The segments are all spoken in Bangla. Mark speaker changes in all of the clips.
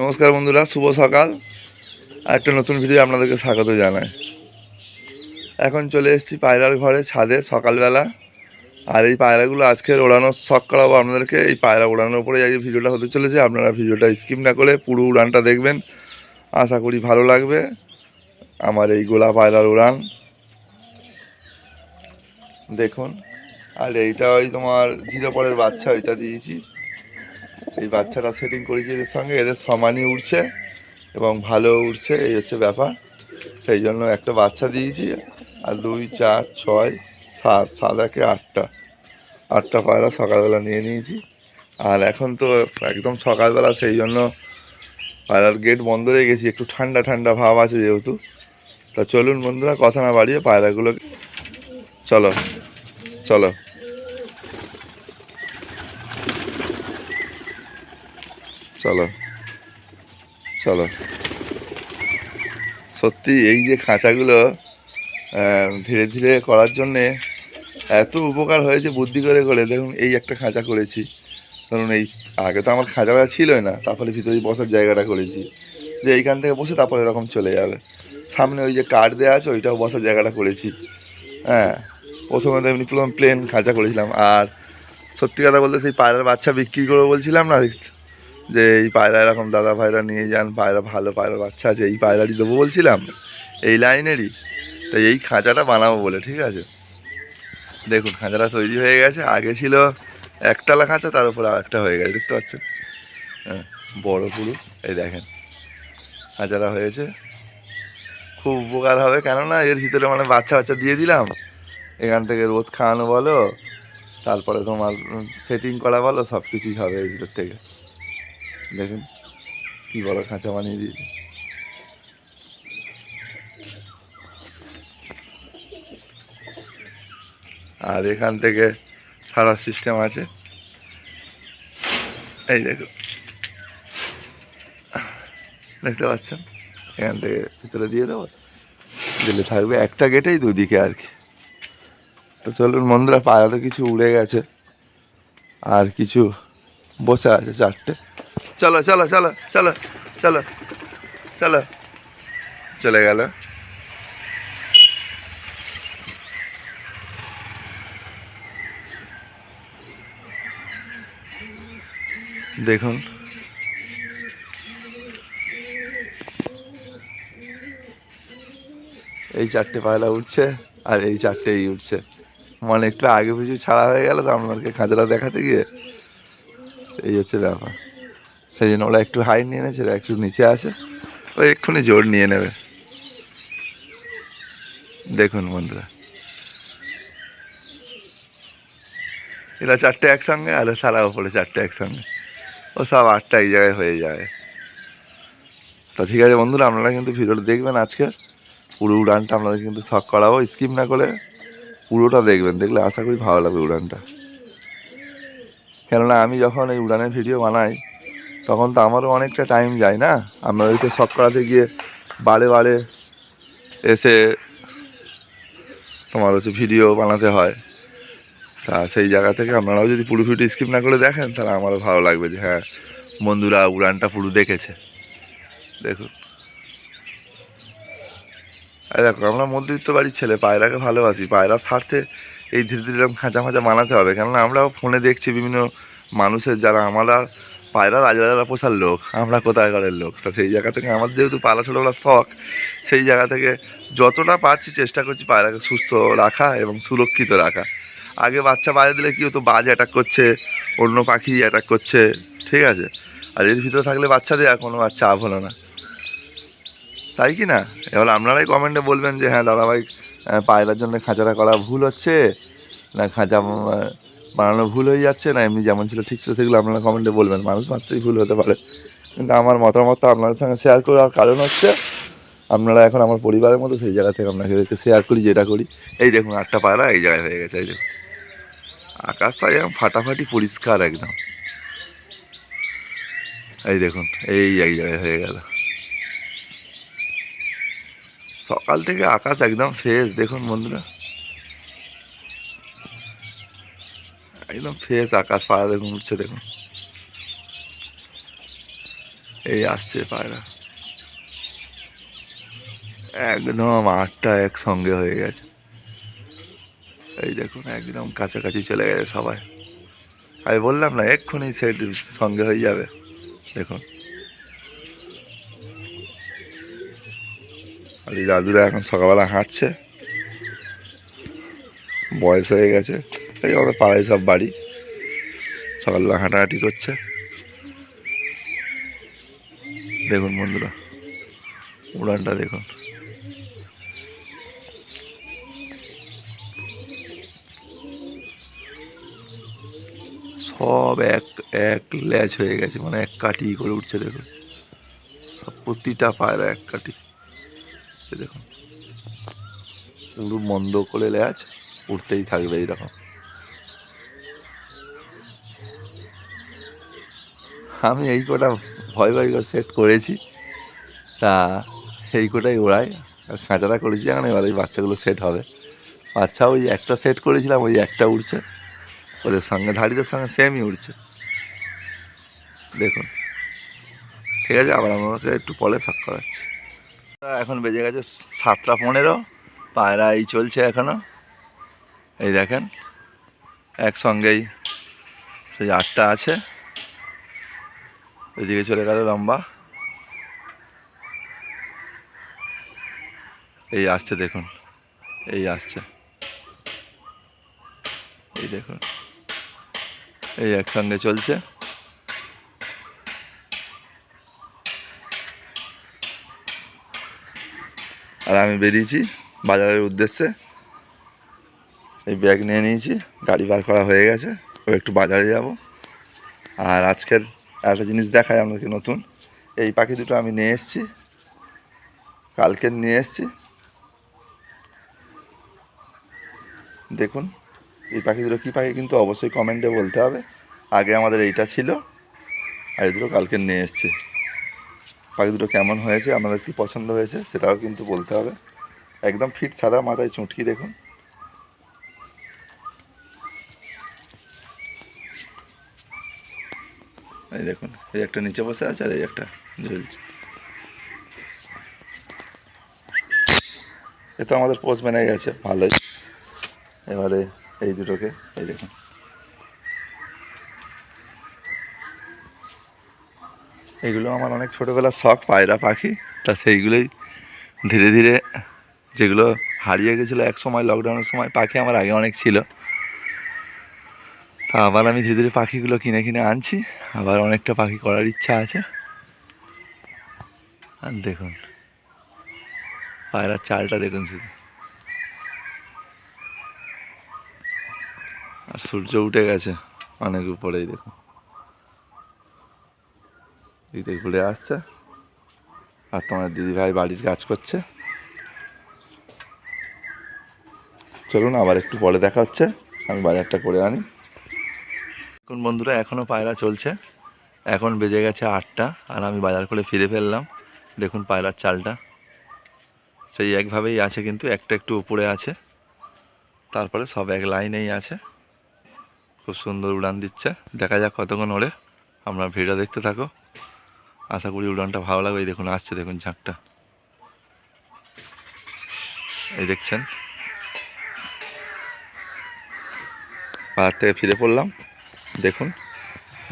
Speaker 1: নমস্কার বন্ধুরা, শুভ সকাল। একটা নতুন ভিডিও আপনাদেরকে স্বাগত জানাই। এখন চলে এসেছি পায়রার ঘরে ছাদে সকালবেলা। আর এই পায়রাগুলো আজকের ওড়ানোর শখ করাবো আপনাদেরকে। এই পায়রা ওড়ানোর উপরে আজকে ভিডিওটা হতে চলেছে। আপনারা ভিডিওটা স্কিপ না করে পুরো উড়ানটা দেখবেন। আশা করি ভালো লাগবে আমার এই গোলা পায়রার উড়ান। দেখুন। আর এইটা ওই তোমার জিরো পরের বাচ্চা, ওইটা দিয়েছি। এই বাচ্চাটা সেটিং করেছি এদের সঙ্গে, এদের সমানই উঠছে এবং ভালো উঠছে এই হচ্ছে ব্যাপার। সেই জন্য একটা বাচ্চা দিয়েছি আর দুই, চার, ছয়, সাত সাত, একে আটটা। আটটা পায়রা সকালবেলা নিয়ে নিয়েছি। আর এখন তো একদম সকালবেলা সেই জন্য পায়রার গেট বন্ধ হয়ে গেছি, একটু ঠান্ডা ঠান্ডা ভাব আছে যেহেতু। তা চলুন বন্ধুরা, কথা না বাড়িয়ে পায়রাগুলো চলো চলো। চলো। চলো। সত্যি এই যে খাঁচাগুলো ধীরে ধীরে করার জন্যে এত উপকার হয়েছে বুদ্ধি করে করে। দেখুন, এই একটা খাঁচা করেছি। ধরুন, এই আগে তো আমার খাঁচা ছিলই না, তারপরে ভিতরে বসার জায়গাটা করেছি। যে এইখান থেকে বসে তারপরে এরকম চলে যাবে। সামনে ওই যে কাঠ দেওয়া আছে, ওইটাও বসার জায়গাটা করেছি। হ্যাঁ প্রথমে তো এমনি প্রথম প্লেন খাঁচা করেছিলাম। আর সত্যি কথা বলতে সেই পায়রার বাচ্চা বিক্রি করে বলছিলাম না যে এই পায়রা এরকম দাদা ভাইরা নিয়ে যান, পায়রা ভালো পায়রা বাচ্চা আছে, এই পায়রাটি দেবো বলছিলাম, এই লাইনেরই। তো এই খাঁচাটা বানাবো বলে, ঠিক আছে? দেখুন, খাঁচাটা তৈরি হয়ে গেছে। আগে ছিল একতলা খাঁচা, তার উপর আরেকটা হয়ে গেছে, দেখতে পাচ্ছেন? হ্যাঁ বড় পুরো, এই দেখেন, খাঁচাটা হয়েছে। খুব উপকার হবে, কেননা এর ভিতরে মানে বাচ্চা বাচ্চা দিয়ে দিলাম। এখান থেকে রোদ খাওয়ানো বলো, তারপরে তোমার সেটিং করা বলো সব কিছুই হবে এর ভিতর থেকে। দেখুন কি বড় খাঁচা বানিয়ে দিয়েছে। আর এখান থেকে ছাড়ার সিস্টেম আছে। এই দেখুন দেখতে পাচ্ছেন? এখান থেকে ভিতরে দিয়ে দেবো। দিলে থাকবে একটা গেটেই দুদিকে আর কি। তো চলুন বন্ধুরা পায়রা তো কিছু উড়ে গেছে। আর কিছু বসে আছে চারটে। চলো চলো চলো চলো চলো চলো। চলে গেল। দেখুন। এই চারটে পায়রা উঠছে আর এই চারটেই উঠছে। মানে একটু আগে পিছু ছাড়া হয়ে গেল, তো আপনাদেরকে খাঁচাটা দেখাতে গিয়ে এই হচ্ছে ব্যাপার। সেই জন্য ওরা একটু হাইট নিয়ে নেছে একটু নিচে আছে ও এক্ষুনি জোর নিয়ে নেবে। দেখুন বন্ধুরা। এরা চারটে একসঙ্গে, আর সারা ওপরে চারটে একসঙ্গে। ও সব আটটা এই জায়গায় হয়ে যায়। তো ঠিক আছে বন্ধুরা, আপনারা কিন্তু ভিডিওটা দেখবেন আজকের। পুরো উড়ানটা আপনাদের কিন্তু শখ করাবো। স্কিপ না করে পুরোটা দেখবেন। দেখলে আশা করি ভালো লাগবে উড়ানটা। কেননা আমি যখন এই উড়ানের ভিডিও বানাই তখন তো আমারও অনেকটা টাইম যায় না? আপনাদেরকে শখ করাতে গিয়ে বারে বারে এসে তোমার হচ্ছে ভিডিও বানাতে হয়। তা সেই জায়গা থেকে আপনারাও যদি পুরো ভিডিও স্কিপ না করে দেখেন, তাহলে আমারও ভালো লাগবে যে হ্যাঁ বন্ধুরা উড়ানটা পুরো দেখেছে। দেখুন। আর দেখো, আমরা মধ্যবিত্ত বাড়ির ছেলে, পায়রাকে ভালোবাসি। পায়রার স্বার্থে এই ধীরে ধীরে এরকম খাঁচা মাচা বানাতে হবে। কেননা আমরাও ফোনে দেখছি বিভিন্ন মানুষের, যারা আমরা পায়রা রাজা পোষার লোক, আমরা কোথায়কারের লোক। তা সেই জায়গা থেকে আমার যেহেতু পালা ছোটোবেলার শখ, সেই জায়গা থেকে যতটা পারছি চেষ্টা করছি পায়রাকে সুস্থ রাখা এবং সুরক্ষিত রাখা। আগে বাচ্চা বাইরে দিলে কী হতো, বাজ অ্যাটাক করছে, অন্য পাখি অ্যাটাক করছে, ঠিক আছে? আর এর ভিতরে থাকলে বাচ্চা দেওয়া কোনো বাচ্চা আভ হলো না। তাই কি না? এবার আপনারাই কমেন্টে বলবেন যে হ্যাঁ দাদাভাই পায়রার জন্য খাঁচাটা করা ভুল হচ্ছে, না খাঁচা বানানো ভুল হয়ে যাচ্ছে না, এমনি যেমন ছিল ঠিক ছিল, সেগুলো আপনারা কমেন্টে বলবেন। মানুষ মাত্রই ভুল হতে পারে। কিন্তু আমার মতামত আপনাদের সঙ্গে শেয়ার করার কারণ হচ্ছে, আপনারা এখন আমার পরিবারের মতো সেই জায়গা থেকে আপনাকে শেয়ার করি, যেটা করি। এই দেখুন, আটটা পায়রা এই জায়গায় হয়ে গেছে, এই দেখুন। আকাশটা একদম ফাটাফাটি পরিষ্কার একদম। এই দেখুন, এই এক জায়গায় হয়ে গেল। সকাল থেকে আকাশ একদম ফ্রেশ দেখুন বন্ধুরা। একদম ফ্রেশ আকাশ পাড়া দেখুন, উঠছে দেখুন। এই আসছে পায়রা। একদম আটটা একসঙ্গে হয়ে গেছে। এই দেখুন, একদম কাছাকাছি চলে গেছে সবাই। আমি বললাম না, এক্ষুনি সেট সঙ্গে হয়ে যাবে। দেখুন। আর দাদুরা এখন সকালবেলা হাঁটছে। বয়স হয়ে গেছে। এই আমাদের পাড়ায় সব বাড়ি। সকালবেলা হাঁটাহাঁটি করছে। দেখুন বন্ধুরা, উড়ানটা দেখুন। সব এক এক ল্যাচ হয়ে গেছে মানে এক কাটি করে উঠছে, দেখুন। সব প্রতিটা পায়রা এক কাটি দেখুন, পুরো মন্দ করে ল্যাচ উঠতেই থাকবে এইরকম আমি এই কটা ভয় ভয় করে সেট করেছি। তা এই কোটাই ওড়াই আর খাঁচাটা করেছি, এখন এবার এই বাচ্চাগুলো সেট হবে। বাচ্চা ওই একটা সেট করেছিলাম, ওই একটা উড়ছে। ওদের সঙ্গে, ধাড়িদের সঙ্গে সেমই উড়ছে। দেখুন। ঠিক আছে, আবার আমাকে একটু পরে শখ করাচ্ছি। এখন বেজে গেছে সাতটা পনেরো, পায়রা এই চলছে এখনও। এই দেখেন, একসঙ্গেই সেই আটটা আছে। এদিকে চলে গেল লম্বা। এই আসছে দেখুন, এই আসছে। এই দেখুন, এই একসঙ্গে চলছে। আর আমি বেরিয়েছি বাজারের উদ্দেশ্যে। এই ব্যাগ নিয়ে নিয়েছি, গাড়ি বার করা হয়ে গেছে ও একটু বাজারে যাব। আর আজকের একটা জিনিস দেখায় আপনাকে নতুন। এই পাখি দুটো আমি নিয়ে এসেছি। কালকের নিয়ে এসেছি। দেখুন, এই পাখি দুটো কী পাখি কিন্তু অবশ্যই কমেন্টে বলতে হবে। আগে আমাদের এইটা ছিল, আর এই দুটো কালকে নিয়ে এসেছি। পাখি দুটো কেমন হয়েছে, আপনাদের কী পছন্দ হয়েছে, সেটাও কিন্তু বলতে হবে। একদম ফিট সাদা মাথায় চুটকি, দেখুন। এই দেখুন, এই একটা নিচে বসে আছে আর এই একটা ঝুলছে এ তো আমাদের পোস্ট মেনে গেছে ভালোই এবারে এই দুটোকে, এই দেখুন। এগুলো আমার অনেক ছোটোবেলার শখ পায়রা পাখি, তা সেইগুলোই ধীরে ধীরে যেগুলো হারিয়ে গেছিল এক সময় লকডাউনের সময়, পাখি আমার আগে অনেক ছিল। আবার আমি ধীরে ধীরে পাখিগুলো কিনে কিনে আনছি। আবার অনেকটা পাখি করার ইচ্ছা আছে। আর দেখুন, পায়রার চালটা দেখুন শুধু। আর সূর্য উঠে গেছে অনেক উপরেই, দেখুন। দিদি ঘুরে আসছে। আর তোমার দিদি ভাই বাড়ির কাজ করছে। চলুন আবার একটু পরে দেখা হচ্ছে। আমি বাজারটা করে আনি। এখন বন্ধুরা এখনও পায়রা চলছে। এখন বেজে গেছে আটটা আর আমি বাজার করে ফিরে ফেললাম। দেখুন পায়রার চালটা। সেই একভাবেই আছে কিন্তু, একটা একটু উপরে আছে। তারপরে সব এক লাইনেই আছে। খুব সুন্দর উড়ান দিচ্ছে। দেখা যাক কতক্ষণ ওড়ে। আমরা ভিডিও দেখতে থাকো। আশা করি উড়ানটা ভালো লাগবে। দেখুন, আসছে দেখুন ঝাঁকটা। এই দেখছেন? পাহাড় থেকে ফিরে পড়লাম। দেখুন,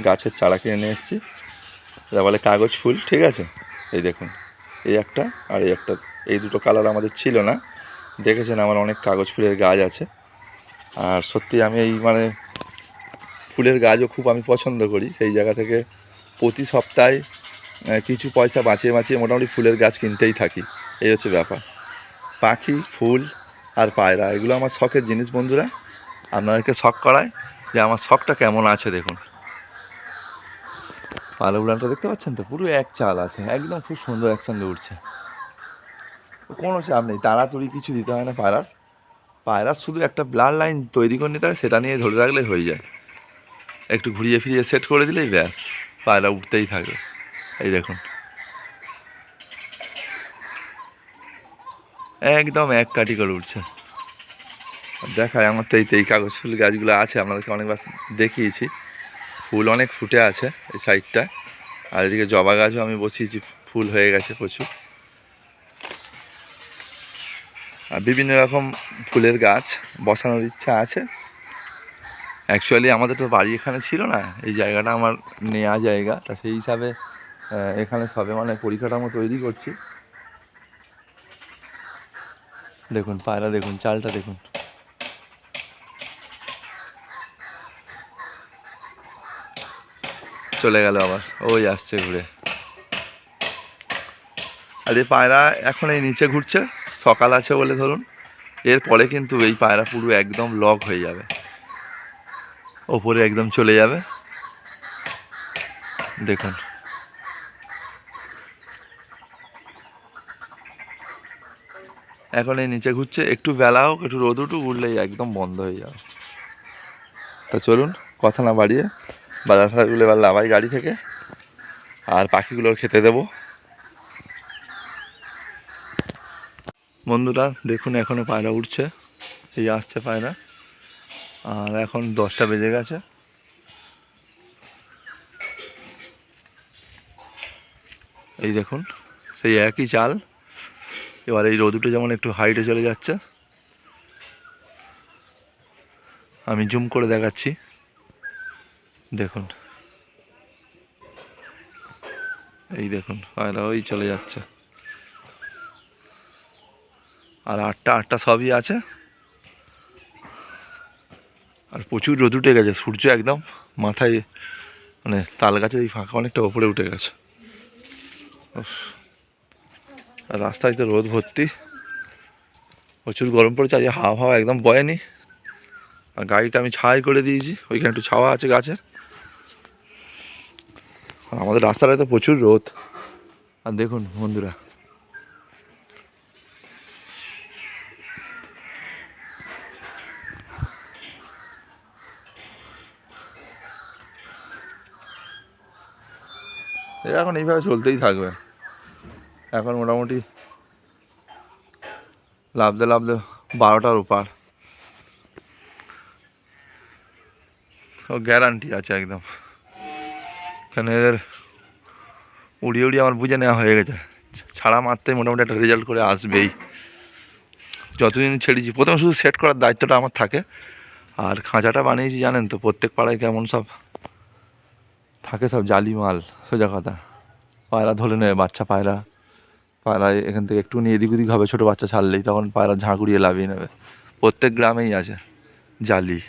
Speaker 1: গাছের চারা কিনে নিয়ে এসেছি। এটা বলে কাগজ ফুল, ঠিক আছে? এই দেখুন, এই একটা আর এই একটা। এই দুটো কালার আমাদের ছিল না। দেখেছেন আমার অনেক কাগজ ফুলের গাছ আছে। আর সত্যি আমি এই মানে ফুলের গাছও খুব আমি পছন্দ করি। সেই জায়গা থেকে প্রতি সপ্তাহে কিছু পয়সা বাঁচিয়ে বাঁচিয়ে মোটামুটি ফুলের গাছ কিনতেই থাকি। এই হচ্ছে ব্যাপার। পাখি, ফুল আর পায়রা, এগুলো আমার শখের জিনিস বন্ধুরা। আপনাদেরকে শখ করায়। যে আমার শখটা কেমন আছে দেখুন। পালা উড়ানটা দেখতে পাচ্ছেন তো? পুরো এক চাল আছে, একদম খুব সুন্দর একসঙ্গে উঠছে। কোনো চাপ নেই, তাড়াতাড়ি কিছু দিতে হয় না পায়রার। পায়রার শুধু একটা ব্লাড লাইন তৈরি করে নিতে হয়, সেটা নিয়ে ধরে রাখলে হয়ে যায়। একটু ঘুরিয়ে ফিরিয়ে সেট করে দিলেই ব্যাস, পায়রা উঠতেই থাকবে। এই দেখুন। একদম এক কাটি করে উঠছে। দেখায় আমার তো এই তো এই কাগজ ফুল গাছগুলো আছে, আপনাদেরকে অনেকবার দেখিয়েছি। ফুল অনেক ফুটে আছে এই সাইডটা। আর এদিকে জবা গাছও আমি বসিয়েছি, ফুল হয়ে গেছে প্রচুর। আর বিভিন্ন রকম ফুলের গাছ বসানোর ইচ্ছা আছে। অ্যাকচুয়ালি আমাদের তো বাড়ি এখানে ছিল না, এই জায়গাটা আমার নেওয়া জায়গা। তা সেই হিসাবে এখানে সবে মানে পরিকাঠামো তৈরি করছি। দেখুন, পায়রা দেখুন, চালটা দেখুন। চলে গেল আবার। ওই আসছে ঘুরে। আর এই পায়রা এখন এই নিচে ঘুরছে, সকাল আছে বলে ধরুন। এরপরে কিন্তু এই পায়রা পুরো একদম লক হয়ে যাবে। ওপরে একদম চলে যাবে। দেখুন। এখন এই নিচে ঘুরছে, একটু বেলা হোক, একটু রোদ উঠুক, উঠলেই একদম বন্ধ হয়ে যাবে। তা চলুন, কথা না বাড়িয়ে বাজার ফাজারগুলো এবার লাভাই গাড়ি থেকে। আর পাখিগুলোর খেতে দেবো। বন্ধুরা, দেখুন এখনও পায়রা উঠছে। এই আসছে পায়রা। আর এখন দশটা বেজে গেছে। এই দেখুন, সেই একই চাল। এবার এই রোদুটো যেমন একটু হাইটে চলে যাচ্ছে। আমি জুম করে দেখাচ্ছি। দেখুন। এই দেখুন পায়রা ওই চলে যাচ্ছে। আর আটটা আটটা সবই আছে। আর প্রচুর রোদ উঠে গেছে, সূর্য একদম মাথায় মানে তাল গাছের এই ফাঁকা, অনেকটা ওপরে উঠে গেছে। আর রাস্তায় তো রোদ ভর্তি। প্রচুর গরম পড়েছে, আজকে হাওয়া হাওয়া একদম বয়নি। আর গাড়িটা আমি ছাই করে দিয়েছি, ওইখানে একটু ছাওয়া আছে গাছের। আর আমাদের রাস্তাটায় তো প্রচুর রোদ। আর দেখুন বন্ধুরা। এখন এইভাবে চলতেই থাকবে। এখন মোটামুটি লাভতে লাভতে বারোটার ওপার। ও গ্যারান্টি আছে একদম। এদের উড়িয়ে উড়িয়ে আমার বুঝে নেওয়া হয়ে গেছে। ছাড়া মারতে মোটামুটি একটা রেজাল্ট করে আসবেই। যতদিন ছেড়েছি, প্রথমে শুধু সেট করার দায়িত্বটা আমার থাকে। আর খাঁচাটা বানিয়েছি, জানেন তো, প্রত্যেক পাড়ায় কেমন সব থাকে সব জালি মাল সোজা কথা। পায়রা ধরে নেবে বাচ্চা পায়রা। পায়রা এখান থেকে একটু নিয়ে এদিক ওদিক হবে, ছোটো বাচ্চা ছাড়লেই তখন পায়রা ঝাঁকুড়িয়ে লাভিয়ে নেবে। প্রত্যেক গ্রামেই আছে জালি।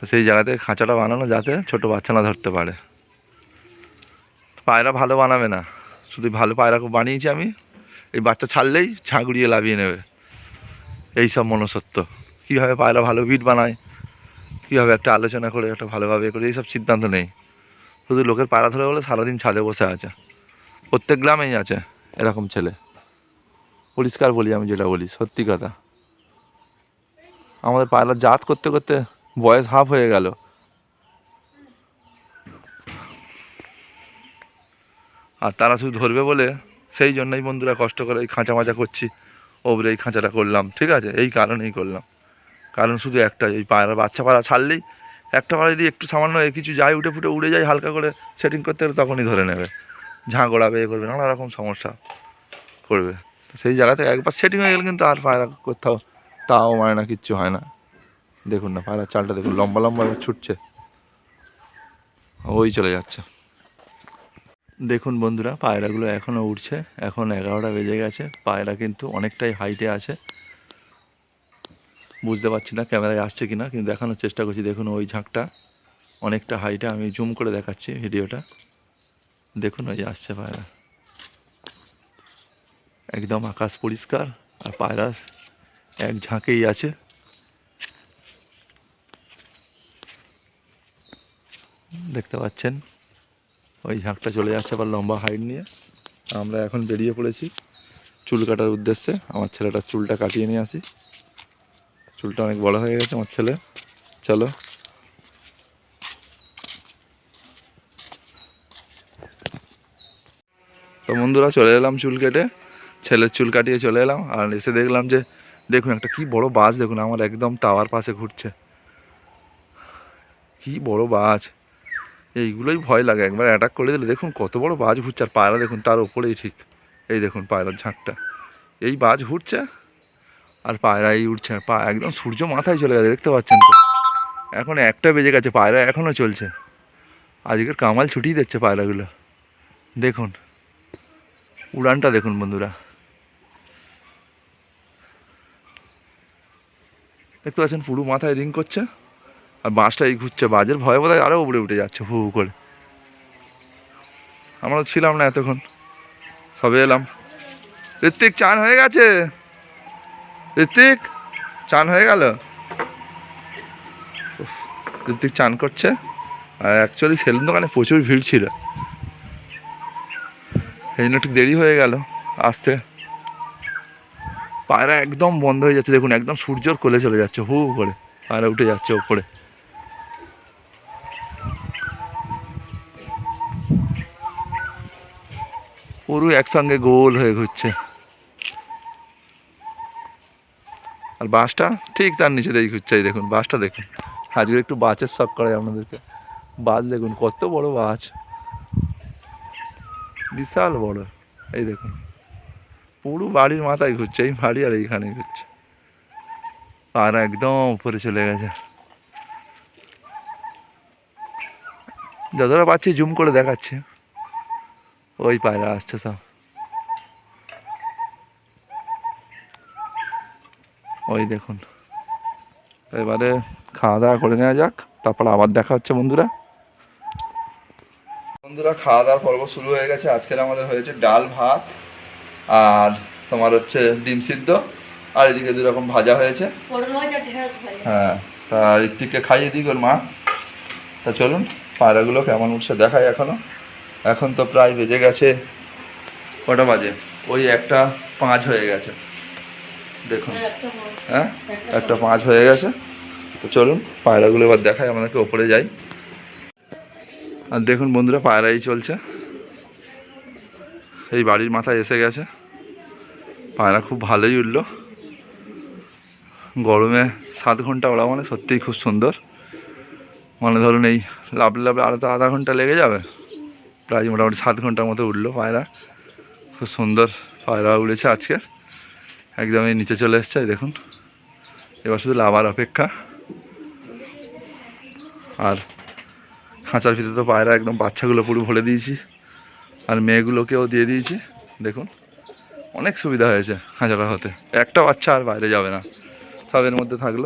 Speaker 1: তো সেই জায়গাতে খাঁচাটা বানানো যাতে ছোটো বাচ্চা না ধরতে পারে। পায়রা ভালো বানাবে না। শুধু ভালো পায়রা খুব বানিয়েছি আমি। এই বাচ্চা ছাড়লেই ঝাঁকুড়িয়ে লাভিয়ে নেবে। এই সব মনসত্ব কীভাবে পায়রা ভালো বিট বানায়, কীভাবে একটা আলোচনা করে, একটা ভালোভাবে করে এইসব সিদ্ধান্ত নেই। শুধু লোকের পায়রা ধরে বলে সারাদিন ছাদে বসে আছে। প্রত্যেক গ্রামেই আছে এরকম ছেলে। পরিষ্কার বলি আমি যেটা বলি, সত্যি কথা। আমাদের পায়রা জাত করতে করতে বয়স হাফ হয়ে গেল। আর তারা শুধু ধরবে বলে সেই জন্যই বন্ধুরা কষ্ট করে এই খাঁচা মাচা করছি। ওপরে এই খাঁচাটা করলাম, ঠিক আছে? এই কারণেই করলাম। কারণ শুধু একটা, এই পায়রা, বাচ্চা পায়রা ছাড়লেই একটা পাড়া যদি একটু সামান্য কিছু যায়, উঠে ফুটে উড়ে যায় হালকা করে সেটিং করতে গেলে তখনই ধরে নেবে। ঝাঁ গোড়াবে, এ করবে, নানা রকম সমস্যা করবে। সেই জায়গাতে একবার সেটিং হয়ে গেলে কিন্তু আর পায়রা কোথাও, তাও মানে না, কিচ্ছু হয় না। দেখুন না পায়রা চালটা দেখুন, লম্বা লম্বা ছুটছে। ওই চলে যাচ্ছে। দেখুন বন্ধুরা, পায়রাগুলো এখনও উঠছে এখন এগারোটা বেজে গেছে। পায়রা কিন্তু অনেকটাই হাইটে আছে। বুঝতে পারছি না ক্যামেরায় আসছে কি না কিন্তু দেখানোর চেষ্টা করছি। দেখুন ওই ঝাঁকটা অনেকটা হাইটে আমি জুম করে দেখাচ্ছি ভিডিওটা। দেখুন ওই আসছে পায়রা। একদম আকাশ পরিষ্কার, আর পায়রা এক ঝাঁকেই আছে। দেখতে পাচ্ছেন? ওই ঝাঁকটা চলে যাচ্ছে আবার লম্বা হাইট নিয়ে। আমরা এখন বেরিয়ে পড়েছি চুল কাটার উদ্দেশ্যে। আমার ছেলেটার চুলটা কাটিয়ে নিয়ে আসি। চুলটা অনেক বড় হয়ে গেছে আমার ছেলে। চলো। তো বন্ধুরা, চলে এলাম চুল কেটে। ছেলের চুল কাটিয়ে চলে এলাম আর এসে দেখলাম যে, দেখুন একটা কি বড় বাস দেখুন, আমার একদম তাওয়ার পাশে ঘুরছে। কি বড় বাস। এইগুলোই ভয় লাগে, একবার অ্যাটাক করে দিলে। দেখুন কত বড় বাজ ঘুরছে, আর পায়রা দেখুন তার ওপরেই ঠিক। এই দেখুন পায়রার ঝাঁকটা। এই বাজ ঘুরছে, আর পায়রা এই উঠছে পা, একদম সূর্য মাথায় চলে গেছে, দেখতে পাচ্ছেন তো? এখন একটা বেজে গেছে, পায়রা এখনও চলছে। আজকের কামাল ছুটিয়ে দিচ্ছে পায়রাগুলো। দেখুন, উড়ানটা দেখুন বন্ধুরা। দেখতে পাচ্ছেন পুরো মাথায় রিং করছে। আর বাঁশটা এই ঘুরছে, বাজের ভয়ে বোধহয় আরও উপরে উঠে যাচ্ছে, হু হু করে। আমরা ছিলাম না এতক্ষণ। সবে এলাম। ঋত্বিক, চান হয়ে গেছে? ঋত্বিক, চান হয়ে গেল? ঋত্বিক চান করছে। আর অ্যাকচুয়ালি সেলুন দোকানে প্রচুর ভিড় ছিল। এই জন্য একটু দেরি হয়ে গেল আসতে। পায়রা একদম বন্ধ হয়ে যাচ্ছে, দেখুন, একদম সূর্যর কোলে চলে যাচ্ছে হু করে। পায়রা উঠে যাচ্ছে ওপরে। পুরো একসঙ্গে গোল হয়ে ঘুরছে। আর বাসটা ঠিক তার নিচে দিয়ে ঘুরছে, এই দেখুন, বাসটা দেখুন। আজকে একটু বাসের শখ করে আপনাদেরকে বাস দেখুন, কত বড় বাস। বিশাল বড়, এই দেখুন। পুরো বাড়ির মাথায় ঘুরছে, এই বাড়ি আর এইখানে ঘুরছে। আর একদম উপরে চলে গেছে। যতটা পাচ্ছি, জুম করে দেখাচ্ছে। ওই পায়রা আসছে সব ওই দেখুন। এবারে খাওয়া দাওয়া করে নেওয়া যাক তারপর আবার দেখা হচ্ছে বন্ধুরা। বন্ধুরা খাওয়া দাওয়ার পর্ব শুরু হয়ে গেছে। আজকের আমাদের হয়েছে ডাল ভাত আর তোমার হচ্ছে ডিম সিদ্ধ। আর এদিকে দু রকম ভাজা হয়েছে। হ্যাঁ তা ঋত্বিককে খাইয়ে দিই ওর মা। তা চলুন পায়রাগুলো কেমন উঠছে দেখাই এখনও। এখন তো প্রায় বেজে গেছে কটা বাজে? ওই একটা পাঁচ হয়ে গেছে। দেখুন।
Speaker 2: হ্যাঁ, একটা মাছ।
Speaker 1: হ্যাঁ? পাঁচ। হয়ে গেছে। তো চলুন পায়রাগুলো এবার দেখায় আমাদেরকে ওপরে যাই। আর দেখুন বন্ধুরা পায়রাই চলছে। এই বাড়ির মাথায় এসে গেছে। পায়রা খুব ভালোই উঠল। গরমে সাত ঘণ্টা ওরা মানে সত্যিই খুব সুন্দর। মানে ধরুন এই লাভ লাভলে আরও তো আধা ঘণ্টা লেগে যাবে। প্রায় মোটামুটি সাত ঘণ্টার মতো উঠল পায়রা। খুব সুন্দর পায়রা উড়েছে আজকে। একদম এই নিচে চলে এসছে দেখুন। এবার শুধু লাভার অপেক্ষা। আর খাঁচার ভিতরে তো পায়রা একদম বাচ্চাগুলো পুরো ভরে দিয়েছি। আর মেয়েগুলোকেও দিয়ে দিয়েছি, দেখুন। অনেক সুবিধা হয়েছে খাঁচাটা হতে। একটা বাচ্চা আর বাইরে যাবে না। সবের মধ্যে থাকল।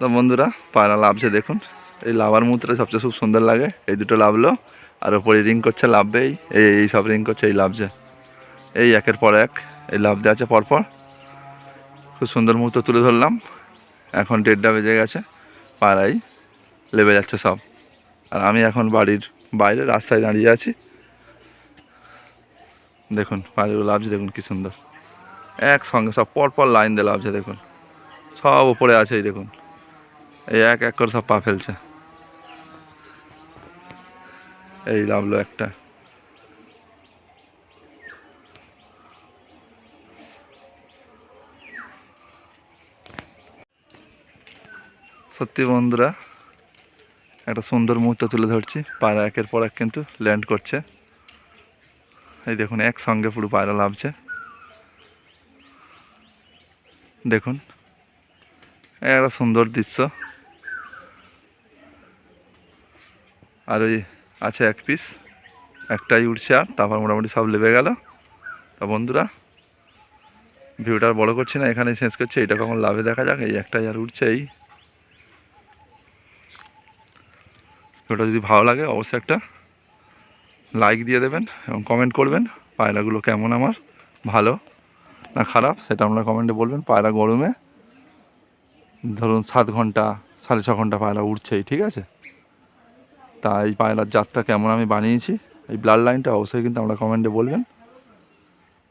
Speaker 1: তো বন্ধুরা, পায়রা লাভছে, দেখুন। এই লাভার মুহূর্তে সবচেয়ে খুব সুন্দর লাগে। এই দুটো লাভলো। আর ওপরে রিং করছে লাভবেই এই। এই সব রিং করছে, এই লাভছে এই একের পর এক। এই লাভ দেওয়া আছে পরপর। খুব সুন্দর মুহূর্ত তুলে ধরলাম। এখন দেড়টা বেজে গেছে। পাড়াই লেবে যাচ্ছে সব। আর আমি এখন বাড়ির বাইরে রাস্তায় দাঁড়িয়ে আছি। দেখুন পাড়িগুলো লাভছে দেখুন কি সুন্দর। একসঙ্গে সব পরপর লাইন দিয়ে লাভছে দেখুন। সব ওপরে আছে এই, দেখুন। এই এক এক করে সব পা ফেলছে। এই লাভলো একটা। সত্যি বন্ধুরা, একটা সুন্দর মুহূর্ত তুলে ধরছি। পায়রা একের পর এক কিন্তু ল্যান্ড করছে। এই দেখুন, একসঙ্গে পুরো পায়রা লাভছে। দেখুন, একটা সুন্দর দৃশ্য। আর ওই আছে এক পিস একটাই উঠছে আর, তারপর মোটামুটি সব লেবে গেল। তা বন্ধুরা, ভিউটা বড় করছি না, এখানেই শেষ করছি। এটা কখন লাভে দেখা যাক, এই একটাই আর উঠছে এই ভিডিওটা যদি ভালো লাগে, অবশ্যই একটা লাইক দিয়ে দেবেন এবং কমেন্ট করবেন, পায়রাগুলো কেমন আমার? ভালো না খারাপ? সেটা আপনারা কমেন্টে বলবেন, পায়রা গরমে। ধরুন সাত ঘণ্টা, সাড়ে ছ ঘণ্টা পায়রা উঠছেই ঠিক আছে? তা এই পায়রার জাতটা কেমন আমি বানিয়েছি, এই ব্লাড লাইনটা অবশ্যই কিন্তু আমরা কমেন্টে বলবেন।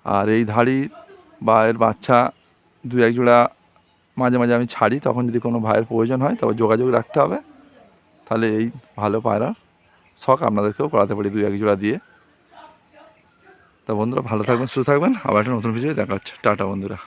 Speaker 1: আর এই ধাড়ি বা এর বাচ্চা দু এক জোড়া মাঝে মাঝে আমি ছাড়ি, তখন যদি কোনো ভাইয়ের প্রয়োজন হয় তবে যোগাযোগ রাখতে হবে। তাহলে এই ভালো পায়রা শখ আপনাদেরকেও করাতে পারি দু এক জোড়া দিয়ে। তা বন্ধুরা ভালো থাকবেন, সুস্থ থাকবেন, আবার একটা নতুন ভিডিও দেখা হচ্ছে। টাটা বন্ধুরা।